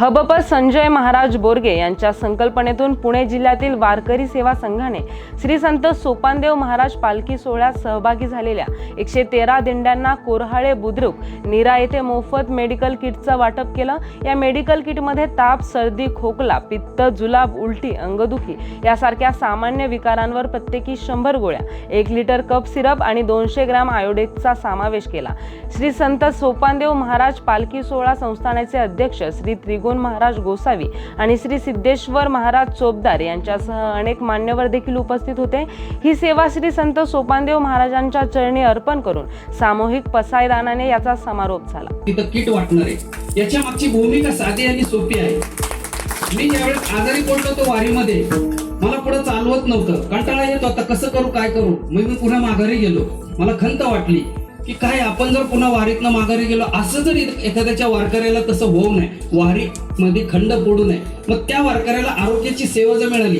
हबप संजय महाराज बोरगे यांच्या संकल्पनेतून पुणे जिल्ह्यातील वारकरी सेवा संघाने श्री संत सोपानदेव महाराज पालखी सोहळ्यात सहभागी झालेल्या एकशे तेरा दिंड्यांना कोरहाळे बुद्रुक नीरा येथे मोफत मेडिकल किटचं वाटप केलं. या मेडिकल किटमध्ये ताप सर्दी खोकला पित्त जुलाब उलटी अंगदुखी यासारख्या सामान्य विकारांवर प्रत्येकी शंभर गोळ्या एक लिटर कप सिरप आणि दोनशे ग्रॅम आयोडेजचा समावेश केला. श्री संत सोपानदेव महाराज पालखी सोहळा संस्थानाचे अध्यक्ष श्री त्रिकोण महाराज गोसावी आणि श्री सिद्धेश्वर महाराज चोपदार यांच्यासह अनेक मान्यवर देखील उपस्थित होते. ही सेवा श्री संत सोपानदेव महाराजांच्या चरणी अर्पण करून सामूहिक पसायदानाने याचा समारोप झाला. तिथं किट वाटणार आहे. याच्या मागची भूमिका साधी आणि सोपी आहे. मी ज्यावेळेस आजारी पडलो तो वारीमध्ये मला पुढे चालवत नव्हतं. कंटाळा येत होता कसं करू काय करू? मग मी पुन्हा माघारी गेलो. मला खंत वाटली. की काय आपण जर पुन्हा वारीतनं माघारी गेलो असं जर एखाद्याच्या वारकऱ्याला तसं होऊ नये वारीमध्ये खंड पडू नये मग त्या वारकऱ्याला आरोग्याची सेवा जर मिळाली